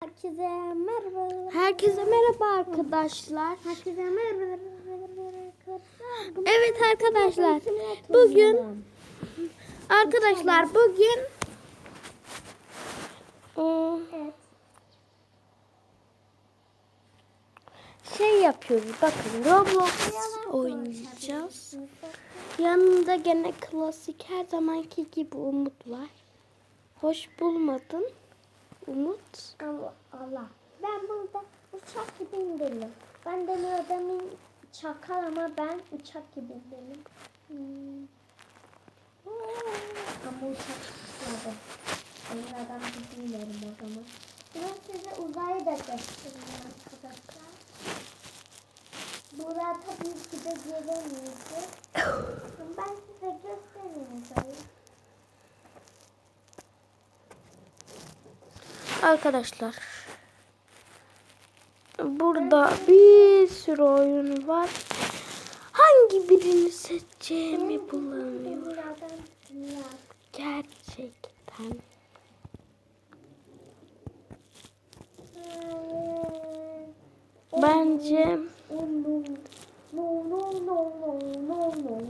Herkese merhaba. Herkese merhaba arkadaşlar. Herkese merhaba. Evet arkadaşlar. Bugün arkadaşlar bugün şey yapıyoruz. Bakın Roblox oynayacağız. Yanında gene klasik her zamanki gibi Umut var. Hoş bulmadın Umut. Allah Allah. Ben burada uçak gibi indirdim. Ben de adamın çakal ama ben uçak gibi indirdim. Hmm. Ama uçak çıkmadı. Ben adam indirdim o zaman. Biraz size uzayı da göstereyim arkadaşlar. Burada tabii ki de göremeyeceğiz. ben size göstereyim uzayı. Arkadaşlar burada bir sürü oyun var. Hangi birini seçeceğimi bulamıyorum. Gerçekten. Bence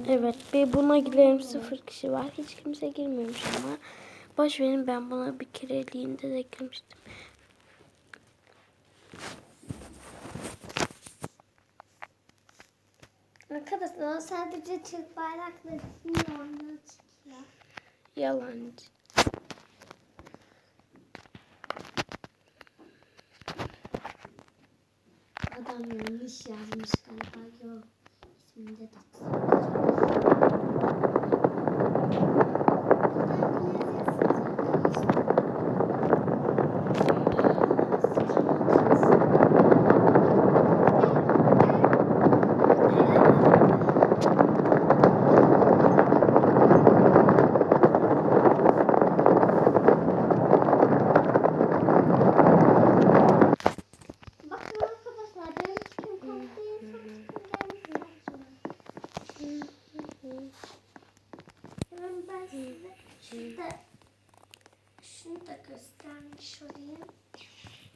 evet bir buna gidelim sıfır kişi var. Hiç kimse girmemiş ama. Boş verin ben buna bir kereliğinde de girmiştim. Arkadaşlar o sadece Türk bayrakları oynuyor çıkıyor. Yalancı. Adam yanlış yazmış galiba. Yok. İsminde de Bakın arkadaşlar benim çıkın kopyayı Hemen ben size şurada şunu da göstermiş olayım.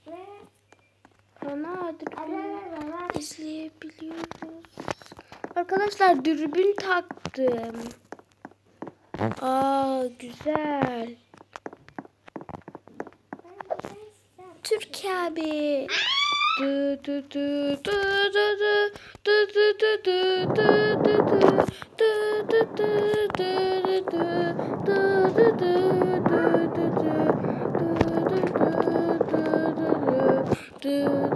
Ve Ana dürbün izleyebiliyoruz. Arkadaşlar dürbün taktım. Aa güzel. Türkiye abi. Du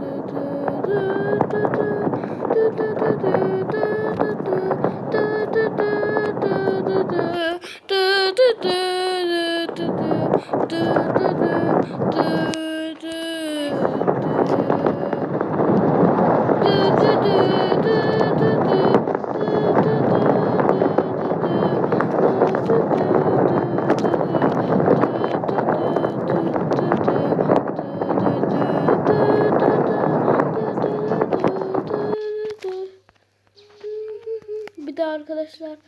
Bir de arkadaşlar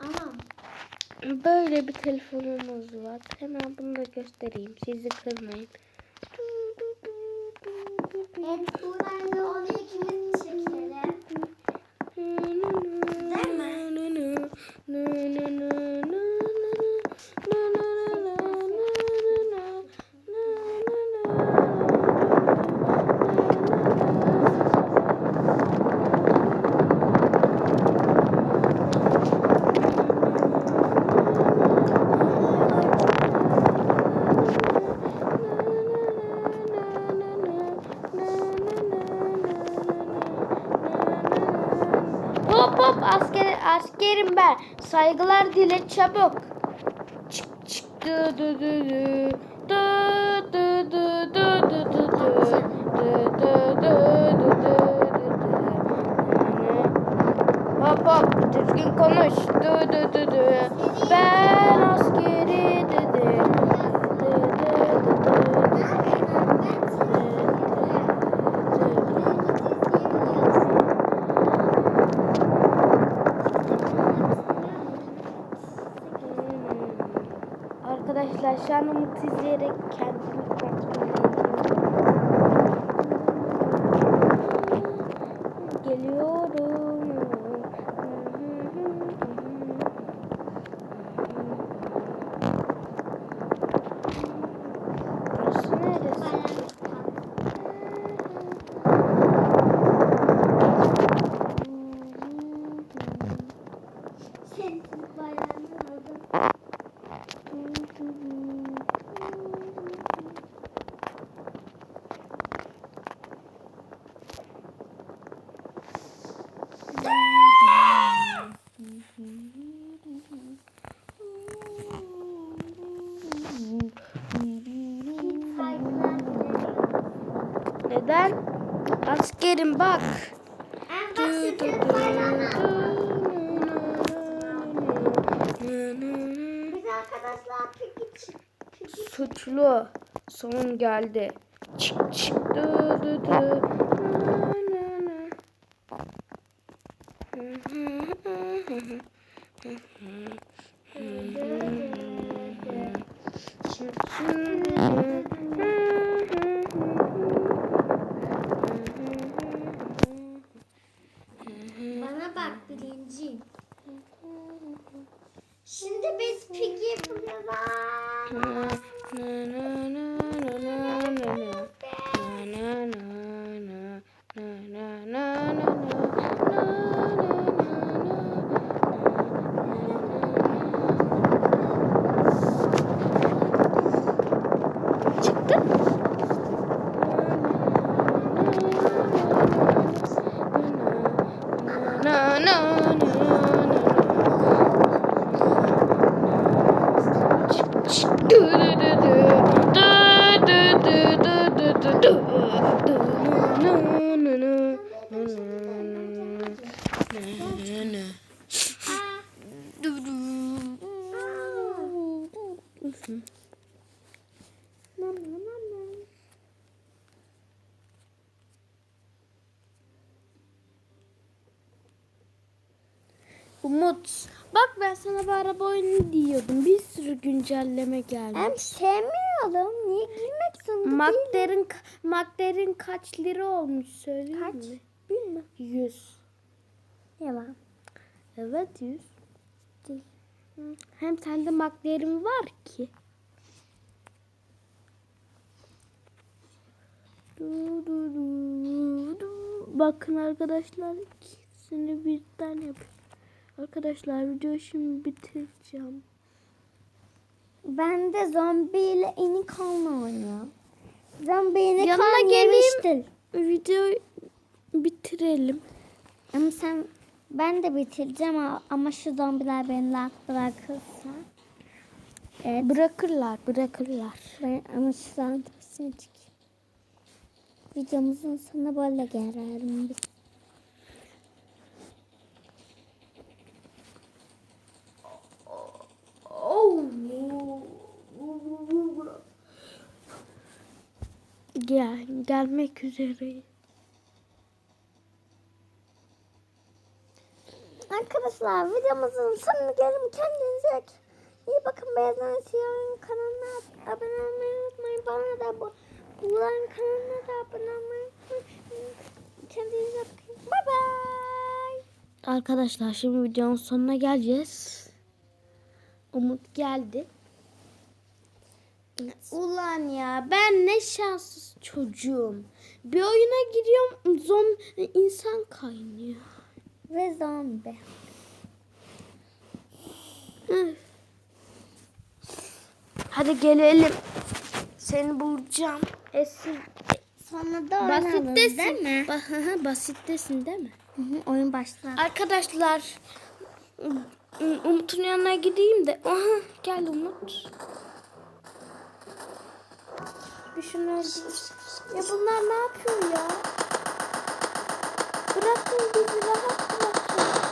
Anam. böyle bir telefonumuz var. Hemen bunu da göstereyim. Sizi kırmayın. Evet buradan da onu ikimiz çekelim. Hop askerim ben. Saygılar dile çabuk. Çık çık du du du du. ümitsizleyerek kendini Ben askerim bak. Peki peki Suçlu son geldi. Çık çık dı dı dı. Bana Bye. Umut. Bak ben sana bir araba oyunu diyordum. Bir sürü güncelleme geldi. Hem sevmiyorum. Niye giymek zorunda Makder'in Makder'in kaç lira olmuş söyleyeyim Kaç? mi? Bilmem. 100. Yalan. Evet 100. Değil. Hem sende Makder'in var ki. Du, du, du, du. Bakın arkadaşlar ikisini birden yapıyorum. Arkadaşlar videoyu şimdi bitireceğim. Ben de zombiyle unicorn oynuyorum. Zombi Yanına geleyim. yemiştir. Videoyu bitirelim. Ama sen ben de bitireceğim a- ama şu zombiler beni rahat bırakırsa. Evet. Bırakırlar, bırakırlar. Ben ama şu an çıkayım. Videomuzun sonuna böyle gelelim biz. Gelmek üzere. Arkadaşlar videomuzun sonuna gelelim. Kendinize iyi bakın. Beyazdan Siyah'ın kanalına abone olmayı unutmayın. Bana da bu Buğra'nın kanalına da abone olmayı unutmayın. Kendinize bakın. Bye bye. Arkadaşlar şimdi videonun sonuna geleceğiz. Umut geldi. Ulan ya ben ne şanssız çocuğum. Bir oyuna giriyorum zom insan kaynıyor. Ve zombi. Hadi gelelim. Seni bulacağım. Esin. Sonra da oynarız değil mi? Ba- Basittesin değil mi? Hı hı, oyun başlar. Arkadaşlar Umut'un yanına gideyim de. Aha gel Umut. Bir şunu. Ya bunlar ne yapıyor ya? Bırakın bizi rahat